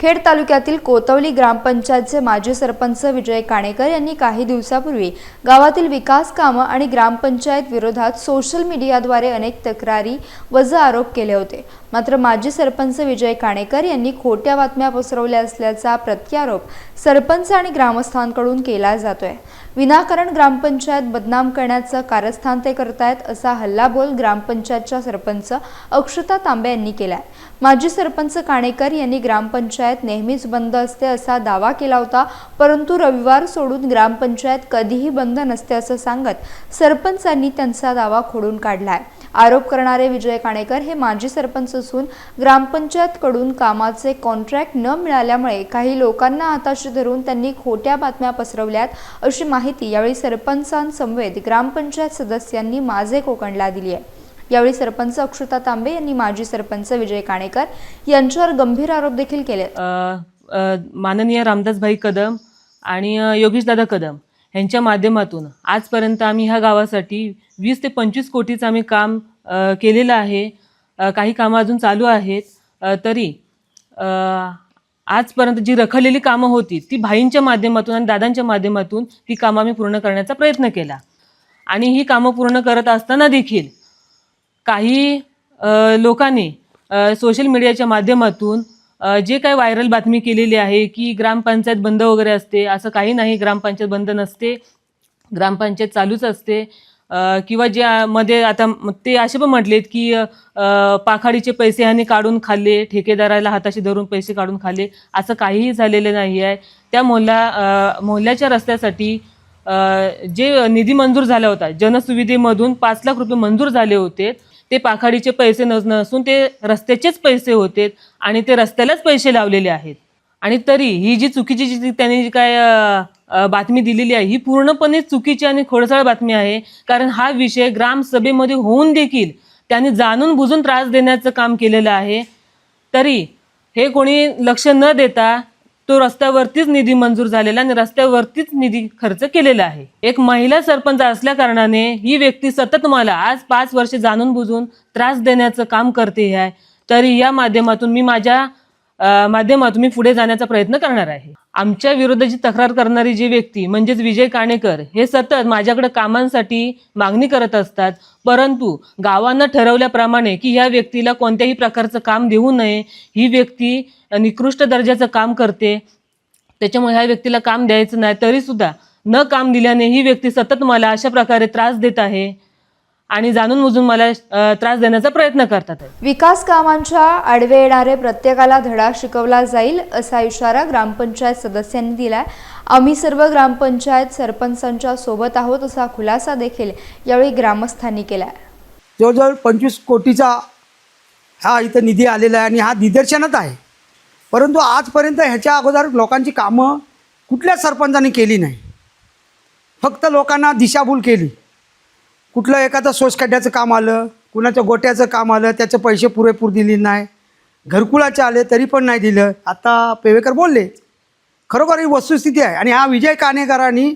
खेड तालुक्यातील कोतवली ग्रामपंचायतचे माजी सरपंच विजय काणेकर यांनी काही दिवसापूर्वी गावातील विकास कामं आणि ग्रामपंचायत विरोधात सोशल मीडियाद्वारे अनेक तक्रारी वज आरोप केले होते. मात्र माजी सरपंच विजय काणेकर यांनी खोट्या बातम्या पसरवल्या असल्याचा प्रत्यारोप सरपंच आणि ग्रामस्थांकडून केला जातोय. विनाकारण ग्रामपंचायत बदनाम करण्याचं कारस्थान ते करतायत असा हल्लाबोल ग्रामपंचायतच्या सरपंच अक्षता तांबे यांनी केलाय. माजी सरपंच काणेकर यांनी ग्रामपंचायत नेहमीच बंद असते असा दावा केला होता परंतु रविवार सोडून ग्रामपंचायत कधीही बंद नसते असं सांगत सरपंचांनी त्यांचा दावा खोडून काढलाय. आरोप करणारे विजय काणेकर हे माजी सरपंच असून ग्रामपंचायतकडून कामाचे कॉन्ट्रॅक्ट न मिळाल्यामुळे काही लोकांना हाताशी धरून त्यांनी खोट्या बातम्या पसरवल्यात अशी माहिती यावेळी सरपंचांसमवेत ग्रामपंचायत सदस्यांनी माझे कोकणला दिली आहे. यावेळी सरपंच अक्षता तांबे यांनी माजी सरपंच विजय काणेकर यांच्यावर गंभीर आरोप देखील केले. माननीय रामदासभाई कदम आणि अ, योगेशदादा कदम यांच्या माध्यमातून आजपर्यंत आम्ही ह्या गावासाठी वीस ते पंचवीस कोटीचं आम्ही काम केलेलं आहे. काही कामं अजून चालू आहेत. तरी आजपर्यंत जी रखडलेली कामं होती ती भाईंच्या माध्यमातून आणि दादांच्या माध्यमातून ती कामं आम्ही पूर्ण करण्याचा प्रयत्न केला. आणि ही कामं पूर्ण करत असताना देखील काही लोकांनी सोशल मीडियाच्या माध्यमातून जे काही व्हायरल बातमी केलेली आहे की ग्रामपंचायत बंद वगैरे असते असं काही नाही ग्रामपंचायत बंद नसते ग्रामपंचायत चालूच असते किंवा ज्या मध्ये आता ते असे पण म्हटलेत की पाखाडीचे पैसे ह्याने काढून खाल्ले ठेकेदाराला हाताशी धरून पैसे काढून खाल्ले असं काहीही झालेलं नाही आहे. त्या मोहल्ला मोहल्ल्याच्या रस्त्यासाठी जे निधी मंजूर झाला होता जनसुविधेमधून पाच लाख रुपये मंजूर झाले होते ते पाखाडीचे पैसे नस नसून ते रस्त्याचेच पैसे होते आणि ते रस्त्यालाच पैसे लावलेले आहेत. आणि तरी ही जी चुकीची जी त्यांनी जी काय बातमी दिलेली आहे ही पूर्णपणे चुकीची आणि खोडसाळ बातमी आहे. कारण हा विषय ग्रामसभेमध्ये होऊन देखील त्यांनी जाणून बुजून त्रास देण्याचं काम केलेलं आहे. तरी हे कोणी लक्ष न देता तो रस्त्यावरतीच निधी मंजूर झालेला आणि रस्त्यावरतीच निधी खर्च केलेला आहे. एक महिला सरपंच असल्या कारणाने ही व्यक्ती सतत मला आज पाच वर्ष जाणून बुजून त्रास देण्याचं काम करते आहे. तरी या माध्यमातून मी माझ्या माध्यमात माध्यमातून मी पुढे जाण्याचा प्रयत्न करणार आहे. आमच्या विरोधाची तक्रार करणारी जी व्यक्ती म्हणजेच विजय काणेकर हे सतत माझ्याकडे कामांसाठी मागणी करत असतात. परंतु गावानं ठरवल्याप्रमाणे की ह्या व्यक्तीला कोणत्याही प्रकारचं काम देऊ नये. ही व्यक्ती निकृष्ट दर्जाचं काम करते. त्याच्यामुळे ह्या व्यक्तीला काम द्यायचं नाही. तरीसुद्धा न काम दिल्याने ही व्यक्ती सतत मला अशा प्रकारे त्रास देत आहे. आणि जाणून बुजून मला त्रास देण्याचा प्रयत्न करतात विकास कामांच्या आडवे येणारे प्रत्येकाला धडा शिकवला जाईल असा इशारा ग्रामपंचायत सदस्यांनी दिलाय. आम्ही सर्व ग्रामपंचायत सरपंचांच्या सोबत आहोत असा खुलासा देखील यावेळी ग्रामस्थांनी केलाय. जवळजवळ पंचवीस कोटीचा हा इथं निधी आलेला आहे आणि हा निदर्शनच आहे. परंतु आजपर्यंत ह्याच्या अगोदर लोकांची कामं कुठल्याच सरपंचाने केली नाही. फक्त लोकांना दिशाभूल केली. कुठलं एखादं सोसखड्ड्याचं काम आलं कुणाच्या गोट्याचं काम आलं त्याचे पैसे पुरेपूर दिले नाही घरकुलाचे आले तरी पण नाही दिलं. आता पेवेकर बोलले खरोखर ही वस्तुस्थिती आहे. आणि हा विजय कानेकरांनी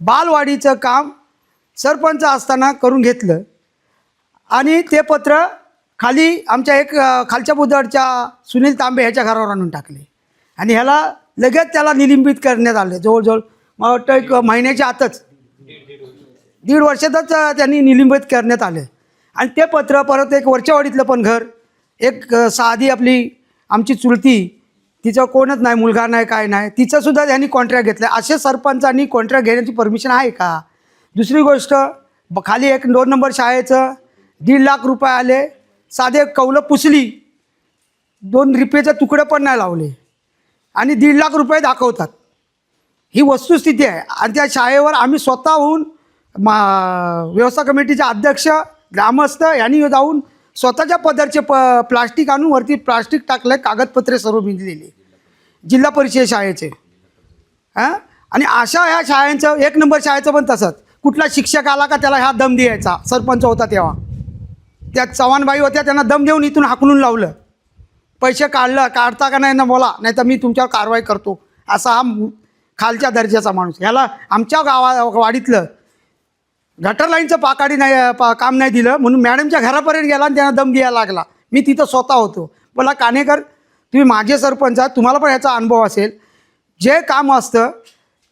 बालवाडीचं काम सरपंच असताना करून घेतलं. आणि ते पत्र खाली आमच्या एक खालच्या बुधवारच्या सुनील तांबे ह्याच्या घरावर आणून टाकले. आणि ह्याला लगेच त्याला निलंबित करण्यात आलं. जवळजवळ मला वाटतं एक महिन्याच्या आतच दीड वर्षातच त्यांनी निलंबित करण्यात आले. आणि ते पत्र परत एक वरच्यावाडीतलं पण घर एक साधी आपली आमची चुलती तिचं कोणच नाही मुलगा नाही काय नाही तिचंसुद्धा त्यांनी कॉन्ट्रॅक्ट घेतलं. असे सरपंचांनी कॉन्ट्रॅक्ट घेण्याची परमिशन आहे का? दुसरी गोष्ट ब- खाली एक दोन नंबर शाळेचं दीड लाख रुपये आले साधे कौलं पुसली दोन रिपेचं तुकडे पण नाही लावले आणि दीड लाख रुपये दाखवतात. ही वस्तुस्थिती आहे. आणि त्या शाळेवर आम्ही स्वतःहून मा व्यवस्था कमिटीचे अध्यक्ष ग्रामस्थ यांनी जाऊन स्वतःच्या पदरचे प प्लास्टिक आणून वरती प्लास्टिक टाकलं कागदपत्रे सर्व भिजलेली जिल्हा परिषद शाळेचे. हां? आणि अशा ह्या शाळेचं एक नंबर शाळेचं पण तसंच. कुठला शिक्षक आला का त्याला ह्या दम द्यायचा? सरपंच होता तेव्हा. त्या चव्हाणबाई होत्या त्यांना दम देऊन इथून हाकलून लावलं. पैसे काढलं काढता का नाही ना बोला नाही तर मी तुमच्यावर कारवाई करतो. असा हा खालच्या दर्जाचा माणूस. ह्याला आमच्या गावा वाडीतलं गटर लाईनचं पाकाडी नाही पा काम नाही दिलं. म्हणून मॅडमच्या घरापर्यंत गेला आणि त्यांना दम घ्यायला लागला. मी तिथं स्वतः होतो. मला कानेकर तुम्ही माझे सरपंच आहात. तुम्हाला पण याचा अनुभव असेल. जे काम असतं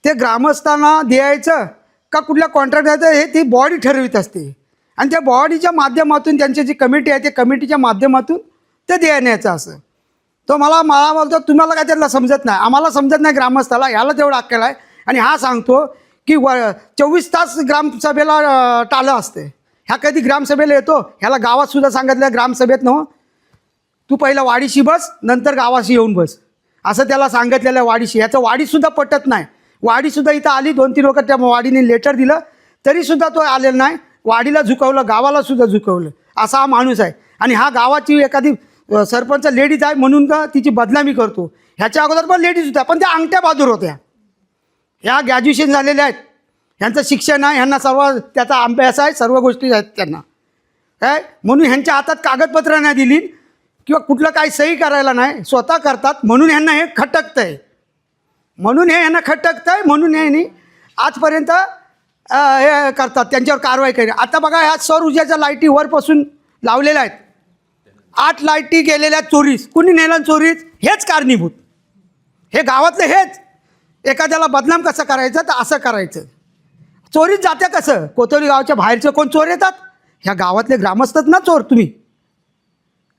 ते ग्रामस्थांना द्यायचं का कुठल्या कॉन्ट्रॅक्ट द्यायचं हे ती बॉडी ठरवित असते. आणि त्या बॉडीच्या माध्यमातून त्यांची जी कमिटी आहे त्या कमिटीच्या माध्यमातून ते देण्याचं असं. तो मला मला बोलतो तुम्हाला काय त्यातला समजत नाही? आम्हाला समजत नाही ग्रामस्थाला. ह्याला तेवढं अक्कल आहे. आणि हा सांगतो की व चोवीस तास ग्रामसभेला टाळं असते. ह्या कधी ग्रामसभेला येतो? ह्याला गावात सुद्धा सांगितलं ग्रामसभेत न तू पहिला वाडीशी बस नंतर गावाशी येऊन बस. असं त्याला सांगितलेलं वाडीशी. ह्याचं वाडीसुद्धा पटत नाही. वाडीसुद्धा इथं आली दोन तीन लोक त्या वाडीने लेटर दिलं तरीसुद्धा तो आलेला नाही. वाडीला झुकवलं गावाला सुद्धा झुकवलं. असा हा माणूस आहे. आणि हा गावाची एखादी सरपंच लेडीज आहे म्हणून का तिची बदनामी करतो. ह्याच्या अगोदर पण लेडीज होत्या पण त्या अंगठ्या बहादूर होत्या. ह्या ग्रॅज्युएशन झालेल्या आहेत. ह्यांचं शिक्षण आहे ह्यांना सर्व त्याचा अभ्यास आहे सर्व गोष्टी आहेत त्यांना. काय म्हणून ह्यांच्या हातात कागदपत्र नाही दिली किंवा कुठलं काही सही करायला नाही स्वतः करतात म्हणून ह्यांना हे खटकतं आहे म्हणून हे ह्यांना खटकतं आहे म्हणून हे ह्यांनी आजपर्यंत हे करतात त्यांच्यावर कारवाई करी आता बघा ह्या सौर ऊर्जेच्या लाईटी वरपासून लावलेल्या आहेत. आठ लाईटी गेलेल्या आहेत चोरीस. कुणी नेलं चोरीस? हेच कारणीभूत. हे गावातलं हेच. एखाद्याला बदनाम कसं करायचं? तर असं करायचं. चोरीत जाते कसं? कोतोली गावच्या बाहेरचे कोण चोर येतात? ह्या गावातले ग्रामस्थच ना चोर तुम्ही.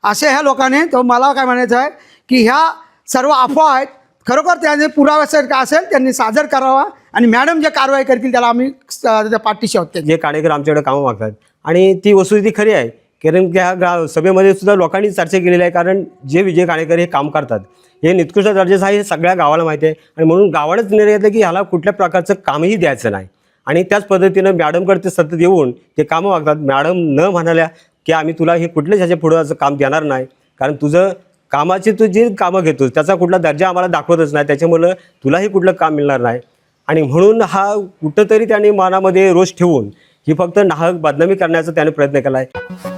असे ह्या लोकांनी तो मला काय म्हणायचं आहे की ह्या सर्व अफवा आहेत. खरोखर त्याने पुराव्यासारखं असेल त्यांनी सादर करावा आणि मॅडम जे कारवाई करतील त्याला आम्ही त्या पाठीशी आहोत. जे कार्यक्रम आमच्याकडे कामं मागतात. आणि ती वस्तुस्थिती खरी आहे. कारण त्या ग्रा सभेमध्ये सुद्धा लोकांनी चर्चा केलेली आहे. कारण जे विजय काणेकर हे काम करतात हे निकृष्ट दर्जाचं आहे हे सगळ्या गावाला माहिती आहे. आणि म्हणून गावानंच निर्णय घेतला की ह्याला कुठल्या प्रकारचं कामही द्यायचं नाही. आणि त्याच पद्धतीनं मॅडमकडे ते सतत येऊन ते कामं मागतात. मॅडम न म्हणाल्या की आम्ही तुला हे कुठल्याच ह्याच्या पुढं असं काम देणार नाही. कारण तुझं कामाची तू जी कामं घेतोस त्याचा कुठला दर्जा आम्हाला दाखवतच नाही. त्याच्यामुळं तुलाही कुठलं काम मिळणार नाही. आणि म्हणून हा कुठंतरी त्याने मनामध्ये रोष ठेवून ही फक्त नाहक बदनामी करण्याचा त्याने प्रयत्न केला आहे.